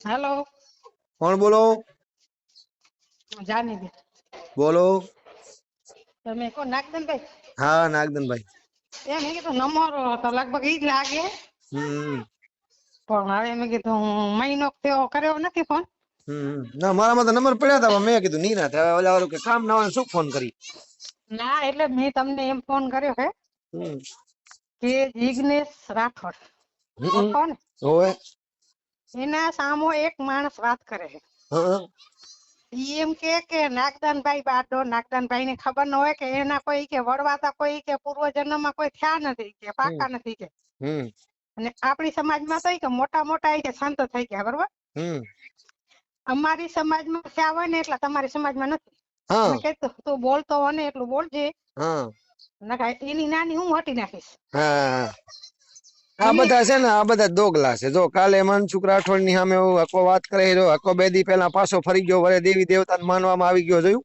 Hello. કોણ બોલો? જાની બોલો. તમે કોણ નાગદનભાઈ હા નાગદનભાઈ એમ મેં કીધું નંબર તો લગભગ ઈ જ લાગે. હમ. પણ હવે મેં કીધું મહિનો થયો કર્યો નથી ફોન. ના મારામાં તો નંબર પડ્યા હતા મેં કીધું નહીં ના હવે ઓલા કે કામ ના હોય શું ફોન કરી? ના એટલે મેં તમને એમ ફોન કર્યો કે કે જિગ્નેશ રાઠોડ. ઓળખો ને? એના સામો એક માણસ વાત કરે છે. એમ કે કે નાગદાનભાઈ બાડો નાગદાનભાઈ ને ખબર ન હોય કે એના કોઈ કે વડવાતા કોઈ કે પૂર્વજન્મમાં કોઈ થયા નથી કે પાકા નથી કે. અને આપણી સમાજમાં તો કે મોટા મોટા કે સંત થઈ ગયા બરોબર? અમારી સમાજમાં થયા હોય ને એટલા તમારી સમાજમાં નથી. હા. તું બોલતો હોય ને એટલું બોલજે. એની નાની હું હટી નાખીશ. આ બધા છે ને આ બધા દોગલા છે. જો કાલે મનસુખ રાઠોડની સામે હકો વાત કરે જો હકો બે દી પહેલા પાછો ફરી ગયો વરે દેવી દેવતા માનવામાં આવી ગયો જોયું?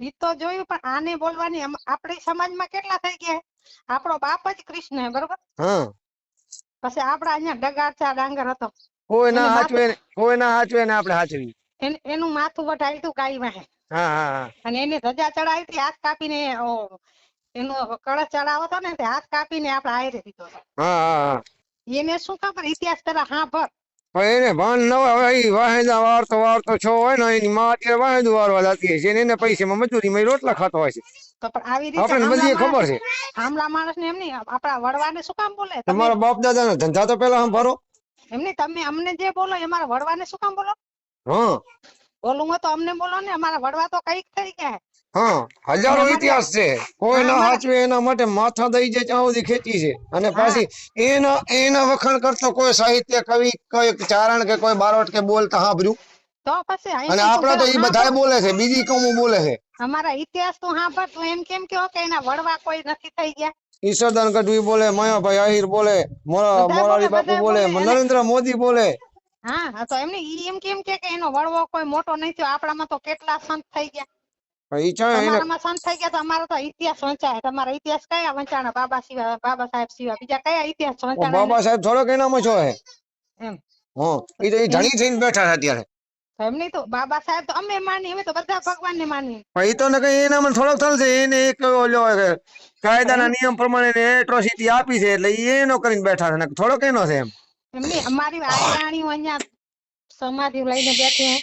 ઈ તો જોયું પણ આને બોલવાની આપણી સમાજમાં કેટલા થઈ ગયા? આપણો બાપ જ કૃષ્ણ બરોબર? હા. પછી આપડા અહીંયા ડગારચા ડાંગર હતો. કોઈ ના હાચવે કોઈ ના હાચવે ને આપણે હાચવી. એનું માથું વઢાયું તું ગાય વાહે હા હા. અને એને ધજા ચડાવી હતી હાથ કાપીને એનો કળશ ચડાવો હતો ને હાથ કાપીને આપણે આયરે દીધો એને શું ખબર ઇતિહાસ પેલા હા ભર. એને ભાન ન હોય હવે વાહેદા વારતો વારતો છો હોય ને એની માં અત્યારે વાહેદું વારવા જતી હશે ને એને પૈસામાં મજૂરીમાં રોટલા ખાતો હોય છે. તો પણ આવી રીતે આપણને બધી ખબર છે. માણસ- માણસ ને એમ નહીં આપણા વડવાને શું કામ બોલે? તમે તમારા બાપ દાદા ના ધંધા તો પેલા એમ નહીં તમે અમને જે બોલો એ અમારા વડવાને શું કામ બોલો? હા. બોલું તો અમને બોલો ને અમારા વડવા તો કંઈક થઈ ગયા. હા હજારો ઇતિહાસ છે. કોઈ ના હાચવે એના માટે માથા દઈ જાય ત્યાં સુધી ખેંચી છે. અને પાછી એના એના વખાણ કરતો કોઈ સાહિત્ય કવિ કોઈ ચારણ કે કોઈ બારોટ કે બોલતા સાંભળ્યું? તો પછી અને અહીંથી તો એ ભર. બોલે છે બીજી કમું બોલે છે. અમારા ઇતિહાસ તો હા ભર તું એમ કેમ કહો કે એના વડવા કોઈ નથી થઈ ગયા? ઈશ્વરદાન ગઢવી બોલે મયાભાઈ આહિર બોલે મોરારી બાપુ બોલે. નરેન્દ્ર મોદી બોલે. હા તો એમને એમ કેમ કે એનો વડવો કોઈ મોટો નહીં થયો. આપણામાં તો કેટલા સંત થઈ ગયા. તમારામાં થઈ ગયા તો અમારો તો ઇતિહાસ વંચાય તમારા ઇતિહાસ કયા વંચાણા? બાબા સિવાય બાબા સાહેબ સિવાય. બીજા કયા ઇતિહાસ વંચાણા બાબા સાહેબ થોડોક એનામાં છો હે. એમ. હા ઈ તો ઈ ધણી થઈને બેઠા છે અત્યારે. તો તો બાબા સાહેબ તો અમે માની અમે તો બધા ભગવાન ને માની પણ તો ને કઈ એનામાં થોડોક એને એક ઓલો કાયદાના નિયમ પ્રમાણે એટ્રોસિટી આપી છે એટલે એનો કરીને બેઠા છે. થોડોક એનો છે એમ. એમ નહીં અમારી આયરાણીઓ અહીંયા સમાધિ લઈને બેઠી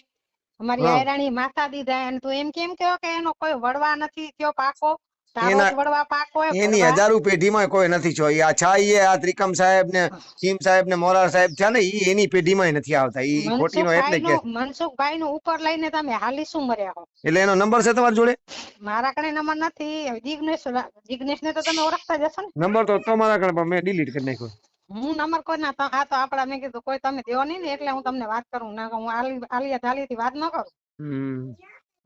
અમારી આયરાણી માથા દીધા અને તું એમ કેમ કહો કે એનો કોઈ વડવા નથી થયો પાકો? વડવા પાકો એની. હજારો પેઢીમાં કોઈ નથી છો આ છાઈ આ ત્રિકમ સાહેબ ને ચીમ સાહેબ ને મોરાર સાહેબ છે ને ઈ એની પેઢીમાં નથી આવતા. ઈ ખોટીનો એટલે કે મનસુખભાઈ નું ઉપર લઈને તમે હાલી શું મર્યા હો? એટલે એનો નંબર છે તમારી જોડે? મારા કણે નંબર નથી. જિગ્નેશ જિગ્નેશ ને તો તમે ઓળખતા જ હશો ને? નંબર તો તમારા કણે પણ મેં ડિલીટ કરી નાખ્યો. હું નંબર કોઈ ના આ તો આપડા મેં કીધું કોઈ તમે દેવો નહીં ને એટલે હું તમને વાત કરું. ના હું આલિયા ધાલી થી વાત ન કરું.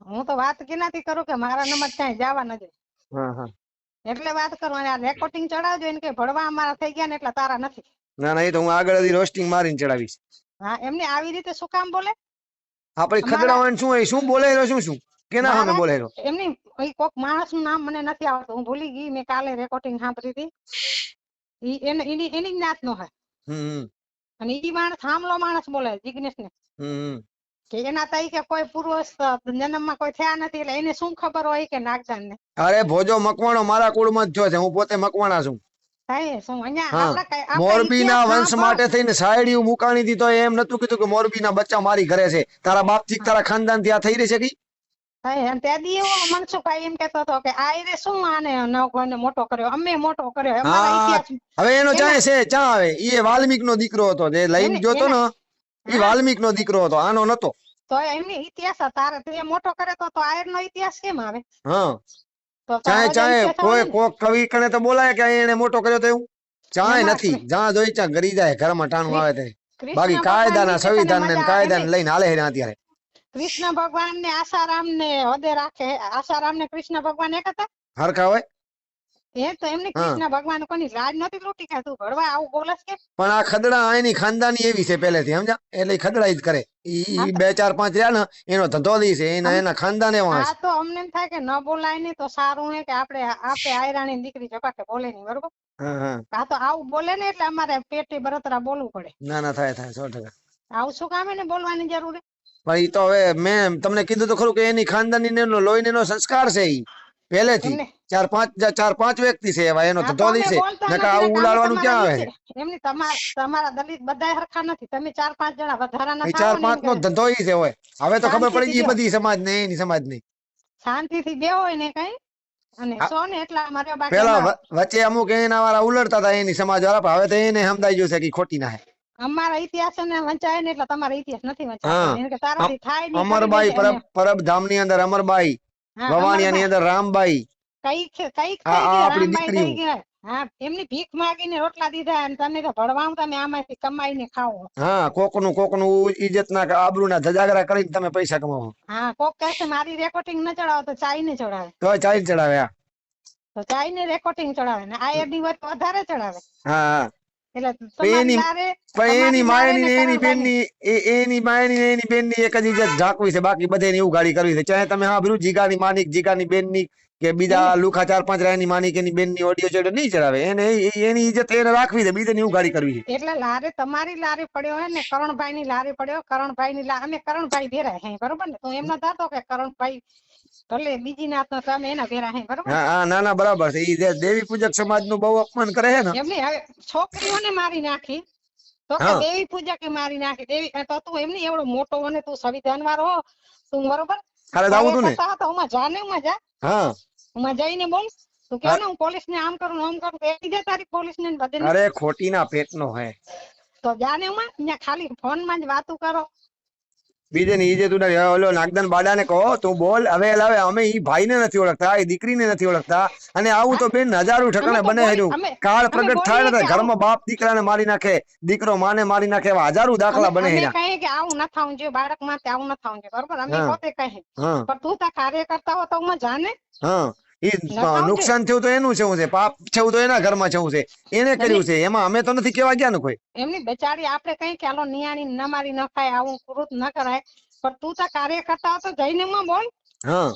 હું તો વાત કેનાથી કરું કે મારા નંબર ક્યાંય જવા ન દે. હા એટલે વાત કરું અને આ રેકોર્ડિંગ ચડાવજો એને કે ભણવા અમારા થઈ ગયા ને એટલે તારા નથી. ના ના એ તો હું આગળ રોસ્ટિંગ મારીને ચડાવીશ. હા એમને આવી રીતે શું કામ બોલે? આપણે ખદડાવાનું શું હોય? શું બોલે શું શું? કેના સામે બોલે એમની કોક માણસનું નામ મને નથી આવડતું. હું ભૂલી ગઈ મેં કાલે રેકોર્ડિંગ સાંભળી હતી. એને એની જ્ઞાત નો હે. અને ઈ માણસ હામલો માણસ બોલે જિગ્નેશ ને કે એના તરીકે કોઈ પૂર્વ જન્મમાં કોઈ થયા નથી એટલે એને શું ખબર હોય કે નાગદાન ને અરે ભોજો મકવાણો મારા કુળમાં જ જો છે હું પોતે મકવાણા છું. મોરબી કઈ- વંશ માટે થઈને સાયડીયું મુકાણી હતી એમ નતું કીધું કે મોરબીના બચ્ચા મારી ઘરે છે. તારા બાપથી તારા ખાનદાનથી આ થઈ રહી છે કી? અને દી એવો મનસુખભાઈ એમ કેતો હતો કે આ રે શું આને મોટો કર્યો? અમે મોટો કર્યો હવે એનો એના- છે ચા આવે. એ વાલ્મીક નો દીકરો હતો જે લઈને જોતો ને એ. વાલ્મીક નો દીકરો હતો આનો નતો. તો એમની ઇતિહાસ તારે તે મોટો કરે તો આયર નો ઇતિહાસ કેમ આવે? હા. ઇતિહાસ આવે કોઈ કોક કવિ તો બોલાય કે એને મોટો કર્યો તો એવું? ચાય નથી. જ્યાં જોઈ ત્યાં ગરી જાય ઘરમાં ટાણું આવે તે. બાકી કાયદાના સંવિધાન ને કાયદાને લઈને હાલે અત્યારે. કૃષ્ણ ભગવાન ને આસારામ ને હદે રાખે આસારામ ને કૃષ્ણ ભગવાન એક હતા? હરખા હોય? એ તો એમને કૃષ્ણ ભગવાન કોની રાજ નથી લૂટી કે ભરવા આવું બોલસ કે? પણ આ ખદડા એની ખાનદાની એવી છે પહેલેથી સમજા એટલે ખદડા જ કરે. ઈ બે ચાર પાંચ રહ્યા ને એનો ધંધો દી છે એના એના ખાનદાન એવા આ તો અમને એમ થાય કે ન બોલાય ને તો સારું હે કે આપણે આપણે આયરાણી દીકરી ઝપાટે બોલે નહીં બરોબર? હા હા. તો આવું બોલે ને એટલે અમારે પેટી બરતરા બોલવું પડે. ના ના થાય થાય સો ટકા. આવું શું કામ એને બોલવાની જરૂર? પણ તો હવે મેં તમને કીધું તો ખરું કે એની ખાનદાની ને એનો લોહીનો સંસ્કાર છે ઈ પહેલેથી. ચાર પાંચ ચાર પાંચ વ્યક્તિ છે એવા એનો ધંધો છે. નકર આવું ને કામ ઉલાળવાનું તમારા ક્યાં આવે એમની તમાર તમારા દલિત બધા હરખા નથી. તમે ચાર પાંચ જણા વધારાના ચાર પાંચ નો ધંધો ઈ છે હોય હવે તો ખબર પડી ગઈ બધી સમાજ ને એની સમાજની શાંતિથી બેહો ને કઈ. અને હા. ને એટલા મારે પેલા વચ્ચે અમુક એના વાળા ઉલડતા હતા એની સમાજ વાળા હવે તો એને સમજાઈ ગયું છે કે ખોટી ના હે. અમારા ઇતિહાસ ને વંચાય ને એટલે તમારા ઇતિહાસ નથી તારાથી થાય અમરબાઈ દેજે પરબ એને. પરબ ધામની અંદર અમરબાઈ હા, ની અંદર રામબાઈ. કઈ કઈ રામબાઈ થઈ ગયા. હા એમની ભીખ માગીને રોટલા દીધા અને તમે તો ભણવાનું તમે આમાંથી કમાઈને ખાઓ. હા કોકનું કોકનું ઇજ્જત ના આબરૂ ના ધજાગરા કરીને તમે પૈસા કમાવો. હા કોક કહે છે મારી રેકોર્ડિંગ ન ચડાવો તો ચાઈ ને ચડાવે. તો ચાલી ચડાવ્યા તો ચાઈ ને રેકોર્ડિંગ ચડાવે ને આ એની હોય વધારે ચડાવે. હા. હા એટલે એની- પણ એની માયની એની એ- એની માયની એની એક જ ઇજ્જત ઝાંકવી છે. બાકી બધે એવું ગાડી કરવી છે. ચાહે તમે હા સાંભળ્યું જીગાની માની જીગાની બેનની કે બીજા લુખા ચાર પાંચ રાયની માની કે એની બેનની ઓડિયો ચડે નહીં ચડાવે. એને એની ઇજ્જત એને રાખવી છે બીજાની ઉઘાડી કરવી છે. એટલે લારે તમારી લારે પડ્યો હે ને કરણભાઈ ની લારે પડ્યો કરણભાઈ ની અમે કરણભાઈ ભેરા હે બરોબર ને? તો એમનો ન થતો કે કરણભાઈ? ભલે બીજી નાત નો તમે એના ભેરા હે બરોબર? હા હા ના ના બરાબર છે. ઈ દેવી પૂજક સમાજનું બહુ અપમાન કરે છે ને. એમની હવે છોકરીઓને મારી નાખી. તો કે દેવી દેવી પૂજકે મારી નાખી. દેવી તો તું એમની એવડો મોટો અને તું સંવિધાન વાળો હો. તું બરોબર? તો આવું તું ને? કરતા હતા, ઉમાં જા ને જા. હા. ઉમાં જઈને બોલ. તું કે ને હું. પોલીસ ને આમ કરું ને આમ કરું એ લીધે તારી પોલીસ ને બધે અરે ખોટી ના પેટ નો હે. તો જાને અહીંયા ખાલી ફોનમાં જ વાતું કરો. બીજે ને ઇજ્જત તું ઓલો નાગદાન બાડા ને કહો તું બોલ. હવે લાવે અમે ઈ ભાઈ ને નથી ઓળખતા એ દીકરીને નથી ઓળખતા. અને આવું તો બેન હજારો ઠકાણે બને હેરું કાળ પ્રગટ થાય ને ઘરમાં બાપ દીકરા ને મારી નાખે દીકરો માને મારી નાખે એવા હજારો દાખલા બને હેરા કહે કે આવું ન થવું જોઈએ બાળક માટે આવું ન થવું જોઈએ બરોબર? અમે પોતે કહે પણ તું તા કાર્ય કરતા હો તો હું જા ને હા. નખાવજે. નુકસાન થયું તો એનું છે છે પાપ થયું તો એના ઘરમાં છે છે. એને કર્યું છે એમાં અમે તો નથી કેવા ગયા ને કોઈ. એમની બેચારી આપણે કઈ કે હાલો નિયાણી ન મારી ન ખાય આવું કૃત ન કરાય. પણ તું તો કાર્ય કરતા તો જઈને માં બોલ હા.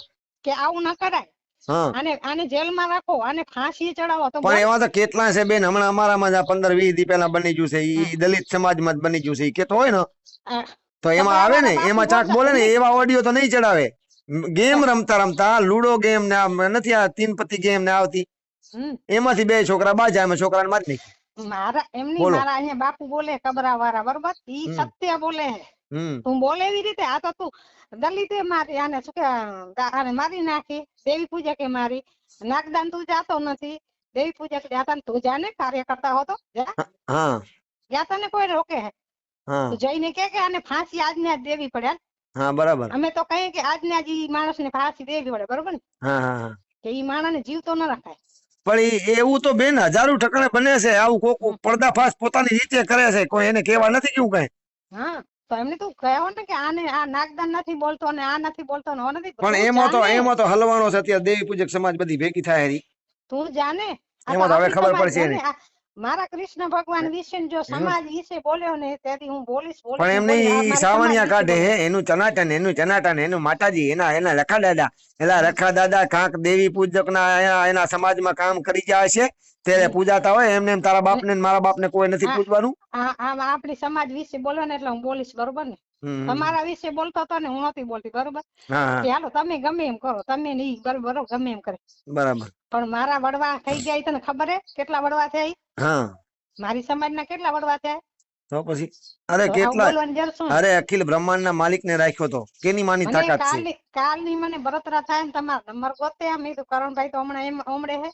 કે આવું ન કરાય. હા. આને આને જેલમાં રાખો આને ફાંસી ચડાવો. તો પણ એવા તો કેટલા છે બેન હમણાં અમારામાં જ આ પંદર વીસ દી પહેલા બની ગયું છે ઈ દલિત સમાજમાં જ બની ગયું છે ઈ કેતો હોય ને તો એમાં આવે ને એમાં ચાક બોલે ને એવા ઓડિયો તો નહીં ચડાવે. ગેમ રમતા રમતા લુડો ગેમ ને આ નથી આ તીન પત્તી ગેમ ને આવતી. એમાંથી બે છોકરા બાજા એમાં છોકરાને મારી નાખી. મારા એમની મારા અહીંયા બાપુ બોલે કબરા વાળા બરોબર? ઈ સત્ય બોલે. તું બોલે એવી રીતે? આ તો તું દલિતે મારી આને શું કે આને મારી નાખી દેવી પૂજકે મારી. નાગદાન તું જાતો નથી. દેવી પૂજક જાતા તું જા ને કાર્ય કરતા હોતો જા. હા યા તને કોઈ રોકે. તું જઈને કે કે આને ફાંસી આજને આજ દેવી પડે. હા બરાબર. અમે તો કહીએ કે આજને આજ ઈ માણસને ફાંસી દેવી પડે બરોબર ને? હા હા હા. કે ઈ માણસને જીવતો ન રખાય. પણ એવું તો બેન હજારો ઠકાણે બને છે આવું કોક પડદાફાશ પોતાની રીતે કરે છે કોઈ એને કહેવા નથી કેવું કઈ? હા તો એમને તું કહો ને કે આને આ નાગદાન નથી બોલતો ને આ નથી બોલતો ને નથી પણ એમાં તો એમાં તો હલવાનો છે અત્યારે દેવી પૂજક સમાજ બધી ભેગી થાય એની. તું જાને એમાં તો હવે ખબર પડશે એને. મારા કૃષ્ણ ભગવાન વિશે જો સમાજ વિશે બોલ્યો ને તેથી હું બોલીશ બોલીશ પણ એમને સાવણિયા કાઢે હે એનું ચનાટન એનું ચનાટન એનું માતાજી એના એના લખા દાદા. એલા લખા દાદા કાંક દેવી પૂજક ના એના સમાજમાં કામ કરી જાય છે. ત્યારે પૂજાતા હોય એમને એમ તારા બાપને ને મારા બાપને કોઈ નથી પૂજવાનું? આપણી સમાજ વિશે બોલો ને એટલે હું બોલીશ બરોબર ને. તમારા વિશે બોલતો હતો ને હું નહોતી બોલતી બરોબર? હાલો તમે ગમે એમ કરો તમે નહીં બરોબર બરોબર ગમે એમ કરે. બરાબર. પણ મારા વડવા થઈ ગયા તને ખબર હે? કેટલા વડવા થયા હા. મારી સમાજના કેટલા વડવા થયા? તો પછી અરે કેટલા? અરે અખિલ બ્રહ્માંડ ના માલિક ને રાખ્યો તો. કેની માની તાકાત છે? કાલની કાલની મને બરતરા થાય ને તમારા નંબર ગોતે આમ. કીધું કરણભાઈ તો હમણાં એમ હમણે હે.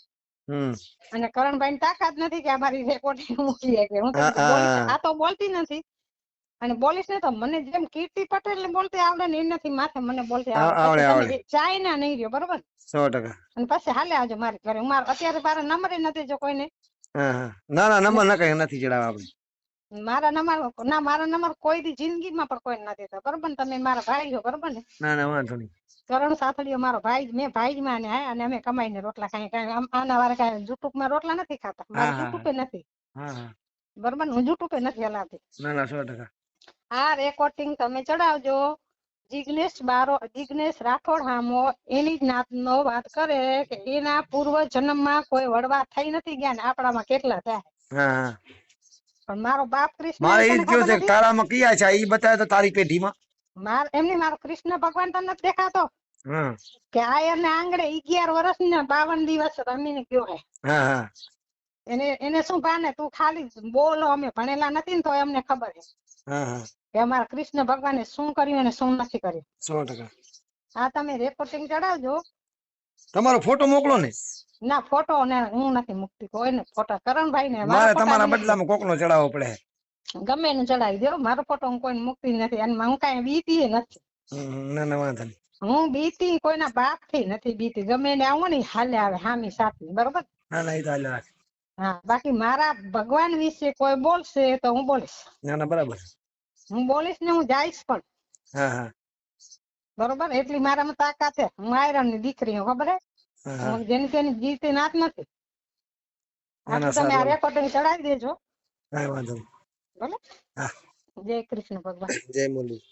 હમ. અને કરણભાઈ તાકાત નથી કે આ મારી રેકોર્ડિંગ મૂકી શકે. હા. આ તો બોલતી નથી. અને બોલીશ ને તો મને જેમ કીર્તિ પટેલ ને બોલતી આવડે ને એનાથી માથે મને બોલતી આવડે, આવડે. ચાઇના નહીં રહ્યો બરોબર? સો ટકા. અને પછી હાલે આવજો મારે ઘરે. હું મારા અત્યારે મારા નંબર નથી જો કોઈને. ના ના નંબર ના કઈ નથી ચડાવવા આપણે. મારા નંબર ના મારા નંબર કોઈ દી જિંદગીમાં પણ કોઈ નથી થયો બરોબર ને? તમે મારા ભાઈ છો બરોબર ને? ના ના વાંધો નહીં. કરણ સાથળીઓ મારો ભાઈ મેં ભાઈ જ માને હા અને અમે કમાઈને રોટલા ખાઈ કાંઈ આના વારે કાંઈ જુટુકમાં રોટલા નથી ખાતા. મારે હા, નથી. બરોબર ને? હું જુટુક નથી હલાવતી. ના ના સો ટકા. આ રેકોર્ડિંગ તમે ચડાવજો. જિગ્નેશ બારો જિગ્નેશ રાઠોડ હામો એની જ્ઞાતનો વાત કરે કે એના પૂર્વ જન્મમાં કોઈ વડવા થઈ નથી ગયા ને આપણામાં કેટલા થયા. પણ મારો બાપ કૃષ્ણ મારે એ જ છે? તારામાં કયા છે? એ બતાવે તો તારી પેઢીમાં. માર એમની મારો કૃષ્ણ ભગવાન તને નથી દેખાતો? કે આયર ને આંગળે અગિયાર વર્ષ ને બાવન દિવસ રમીને ગયો હે. એને એને શું ભાને તું ખાલી બોલો અમે ભણેલા નથી ને તો એમને ખબર હા. કે અમારા કૃષ્ણ ભગવાને શું કર્યું અને શું નથી કર્યું? સો ટકા. આ તમે રેકોર્ડિંગ ચડાવજો. તમારો ફોટો મોકલો ને. ના ફોટો ને હું નથી મૂકતી કોઈને ફોટા કરણભાઈ ને મારે તમારા બદલામાં કોકનો ચડાવવો પડે. ગમે એને ચડાવી દો મારો ફોટો હું કોઈને મૂકતી નથી અને હું કાંઈ બીતી નથી. ના ના વાંધો નહીં. હું બીતી કોઈના બાપથી નથી બીતી. ગમે એને આવો ને હાલે આવે હામી સાથી બરોબર? ના ના એ તો હાલે હા બાકી મારા ભગવાન વિશે કોઈ બોલશે તો હું બોલીશ. ના ના બરાબર. હું બોલીશ ને હું જઈશ પણ. બરોબર? એટલી મારામાં તાકાત છે. હું આયરનની દીકરી હું ખબર હે? જેની તેની જીતી નાત નથી. તમે આ. રેકોર્ડિંગ ચડાવી દેજો. ભલે જય કૃષ્ણ ભગવાન. જય મુરલી.